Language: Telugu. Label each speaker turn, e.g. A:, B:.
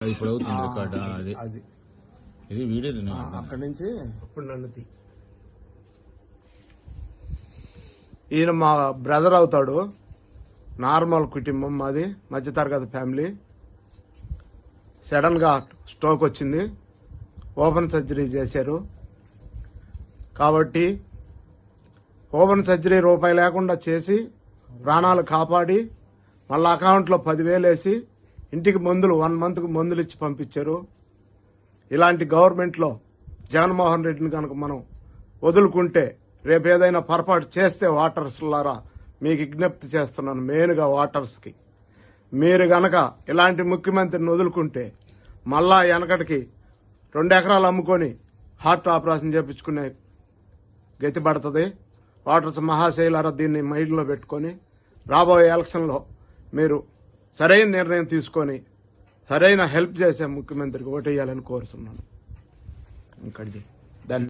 A: ఇప్పుడు అవుతుంది రికార్డ్ అది
B: అది.
A: ఇది వీడియో నేను
B: ఆ, అక్కడి నుంచి
C: అప్పుడు నన్ను తీ.
B: ఈయన మా బ్రదర్ అవుతాడు. నార్మల్ కుటుంబం మాది మధ్యతరగతి ఫ్యామిలీ సడన్గా స్ట్రోక్ వచ్చింది. ఓపెన్ సర్జరీ చేశారు. కాబట్టి ఓపెన్ సర్జరీ రూపాయి లేకుండా చేసి ప్రాణాలు కాపాడి మళ్ళీ అకౌంట్లో పదివేలు వేసి ఇంటికి మందులు వన్ మంత్కి మందులు ఇచ్చి పంపించారు. ఇలాంటి గవర్నమెంట్లో జగన్మోహన్ రెడ్డిని కనుక మనం వదులుకుంటే రేపు ఏదైనా పొరపాటు చేస్తే వాటర్స్లారా మీకు విజ్ఞప్తి చేస్తున్నాను మెయిన్గా వాటర్స్కి. మీరు గనక ఇలాంటి ముఖ్యమంత్రిని వదులుకుంటే మళ్ళా వెనకటికి రెండు ఎకరాలు అమ్ముకొని హార్ట్ ఆపరేషన్ చేపించుకునే గతి పడుతుంది. వాటర్స్ మహాశైలారా దీన్ని మైండ్లో పెట్టుకొని రాబోయే ఎలక్షన్లో మీరు సరైన నిర్ణయం తీసుకొని సరైన హెల్ప్ చేసే ముఖ్యమంత్రికి ఓటేయాలని కోరుతున్నాను. ఇంకటి